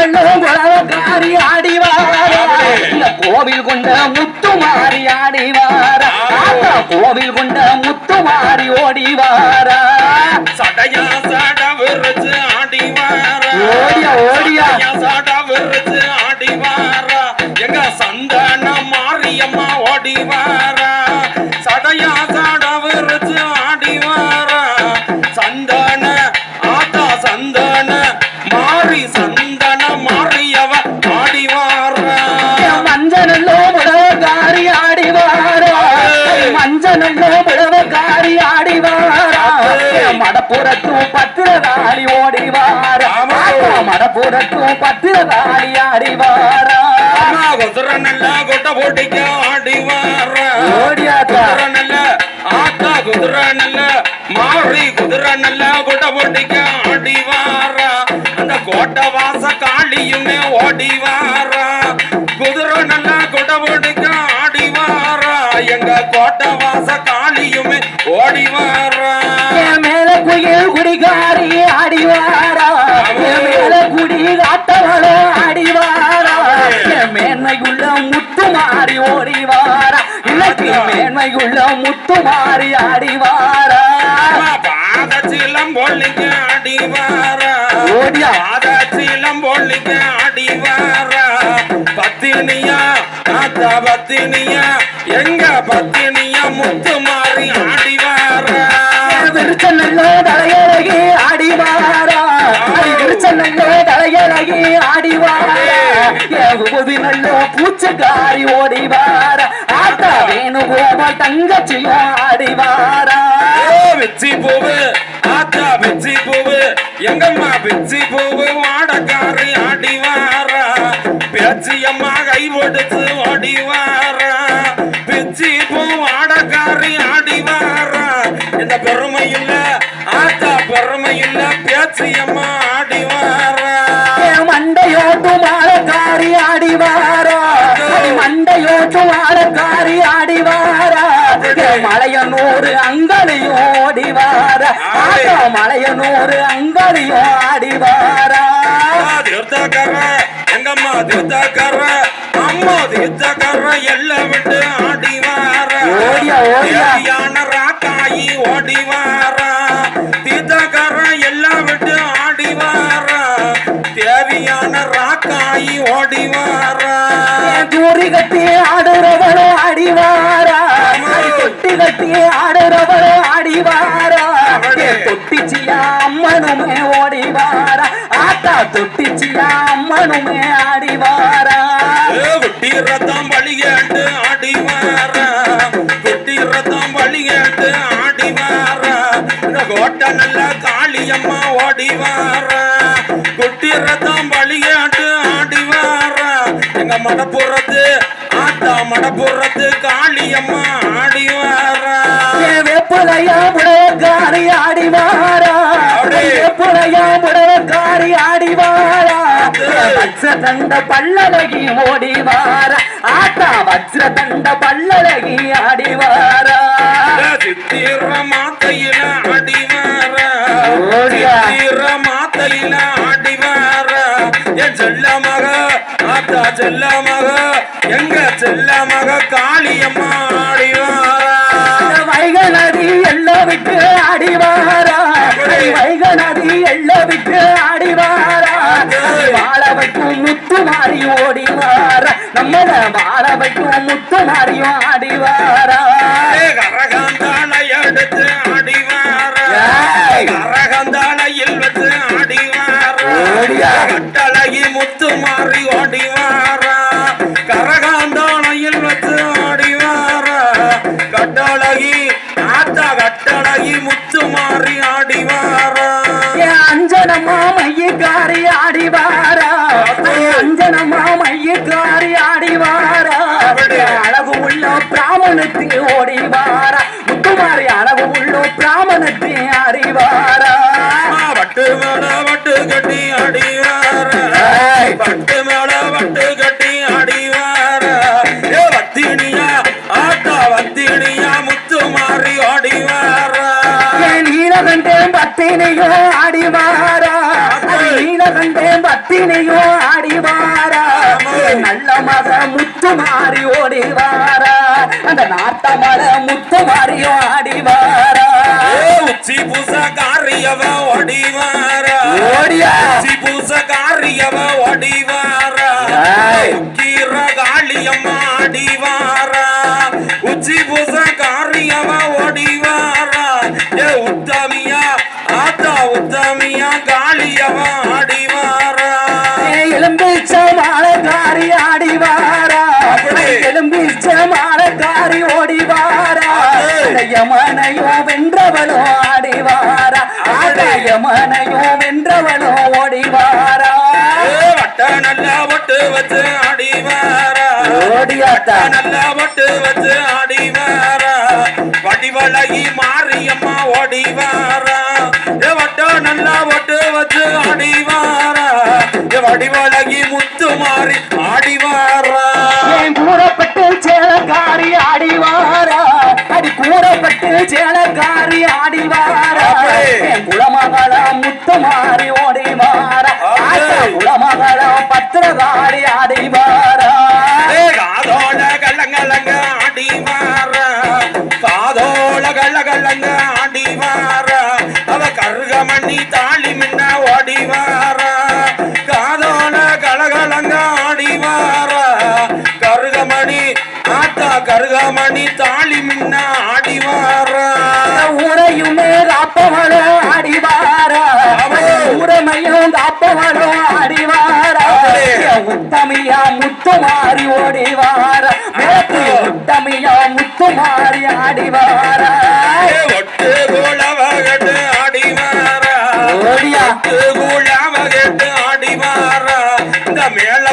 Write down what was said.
ஆடி ஆடிவார? கோவில் கொண்ட முத்துமாரி ஆடிவார? கோவில் கொண்ட முத்துமாரி ஓடிவார? சடையா சட விருச்சு ஆடிவார? ஓடியா ஓடியா. சட விருச்சு ஆடிவார? எங்க சந்தான மாரியம்மா ஓடிவார? மடப்புறத்தும் பத்திரகாளி ஓடி வாரா ஆத்தா மடப்புறத்தும் பத்திரகாளி ஆடி வாரா அம்மா குதிரை நல்லா கொட்டை போட்டிக்க ஆடி வாரா ஓடியாத்தா குதிரை நல்ல ஆத்தா குதிரை நல்ல மாறி குதிரை நல்ல கொட்டை போட்டிக்க ஆடி வாரா அந்த கோட்டை வாச காளியுமே ஓடி வாரா குதிரை நல்ல கொட்டை போட்டிக்க ஆடி வாரா எங்க கோட்டை வாச காளியுமே ஓடி குடிகாரி ஆடி வாரா என் மேல குடி காட்டவளோ ஆடி வாரா என் மேன்மையுள்ள முத்து மாறி ஓடி வாரா இன்னைக்கு மேன்மையுள்ள முத்து மாறி ஆடி வாரா பாதச்சிலம் பொள்ளிக்க ஆடி வாரா ஓடியா? பாதச்சிலம் பொள்ளிக்க ஆடி வாரா பத்தினியா பத்தினியா எங்க பத்தினியா என் உபதி நல்ல பூச்சக்காரி ஓடி வாரா ஆத்தா வேணுகோபால் தங்கச்சியும் ஆடி வாரா ஏ, பிச்சி ஆத்தா வெச்சி போவு எங்கம்மா வெச்சி போவு வாடக்காரி ஆடிவாரா? பேச்சி அம்மா கை ஒடுத்து ஓடிவாரா? வெச்சி போ பூ ஆடிவாரா? இந்த பெருமை இல்ல ஆத்தா பெருமை இல்ல பேச்சி அம்மா ஆடி மண்டையோட்டு மாலக்காரி ஆடி வாரா என் மலையனூறு அங்கலியும் ஓடி வாரா ஆத்தா மலையனூறு அங்கலியும் ஆடி வாரா தீர்த்தக்கர எங்கம்மா தீர்த்தக்கர அம்மா தீர்த்தக்கர எல்லாம் விட்டு ஆடி வார ஓடியா, ஓடியா. ராக்காயி ஓடி தேவியான ராக்காயி ஓடி வார என் தூரி கட்டி ஆடுறவளும் ஆடி வாரா அடி தொட்டி கட்டி ஆடுறவளும் ஆடி வாரா என் தொட்டிச்சியா அம்மனுமே ஓடி வாரா ஆத்தா தொட்டிச்சியா அம்மனுமே ஆடி வாரா குட்டி ரத்தம் வழிகேட்டு ஆடி வார குட்டி ரத்தம் வழிகேட்டு ஆடி வார இந்த கோட்டை நல்ல காளியம்மா ஓடி வார குட்டி ரத்தம் வழிகேட்டு ஆடி வார. எங்க மடப்புறத்து ஆத்தா மடப்புறத்து காளியம்மா ஆடி வார. வேப்புலையா புடவக்காரி ஆடி வாரா. வேப்புலையா புடவக்காரி ஆடி வாரா. வஜ்ர தண்ட பல்லழகி ஓடி வாரா. ஆத்தா வஜ்ர தண்ட பல்லழகி ஆடி வாரா. சித்திர மாத்தையில செல்ல மக எங்க செல்ல மக காளியம்மா ஆடி வாரா வைக நதி எல்லாம் விட்டு ஆடி வாரா வைக நதி எல்லாம் விட்டு ஆடி வாரா வாழ வைக்கும் முத்து மாறி ஓடி வாரா நம்மள வாழ வைக்கும் முத்து மாறியும் ஆடி கட்டழகி ஆத்தா கட்டழகி முத்து மாறி ஆடி வாரா என் அஞ்சனம்மா மையக்காரி ஆடி வாரா என் அஞ்சனம்மா மையக்காரி ஆடி வாரா என் அழகு உள்ள பிராமணத்து ஓடி வாரா முத்துமாரி அழகு உள்ள பிராமணத்து ஆடி வாரா பத்தினியோ ஆடி வாரா அது நீலகண்டேன் பத்தினியோ ஆடி வாரா நல்ல மக முத்து மாறி ஓடி வாரா அந்த நாட்ட மல முத்து மாறி ஆடி வாரா ஏ, உச்சி பூச காரியவ ஒடிவார ஓடியா? உச்சி பூச காரியவ ஒடிவார ஏய். கீர காளியம்மா அடிவார உச்சி பூச காரியவ ஒடிவார ஏ உத்தமியா ஆத்தா உத்தமியா காளியவ அடிவார எலும்பிச்ச மாலக்காரி ஆடி வாரா அப்படி. எலும்பிச்ச மாலக்காரி ஓடி வாரா அப்படி. யமனையோ வென்றவளோ ஆடி வாரா அப்படி. யமனையோ வென்றவளோ ஓடி வாரா ஏ, வட்ட நல்லா ஒட்டு வச்சு அடிவார ஓடியாத்தா. நல்லா ஒட்டு வச்சு அடிவார வடிவழகி மாரியம்மா ஓடிவார? வட்ட நல்லா ஒட்டு வச்சு அடிவார ஏ வடிவழகி முத்து மாறி ஆடிவாரா? கூறப்பட்டு சேலக்காரி ஆடி வாரா அடி கூறப்பட்டு சேலக்காரி ஆடி வாரா அப்படி. என் குலமகள முத்து கருகமணி தாலி மின்ன ஓடிவார? காதோட கலகலங்க ஆடிவார? கருகமணி ஆத்தா கருகமணி தாலி மின்ன ஆடிவார? ஊரையுமே காப்பவள ஆடி வாரா அப்படி. ஊரமையும் காப்பவளோ ஆடி வாரா அப்படி. என் உத்தமியா முத்து மேல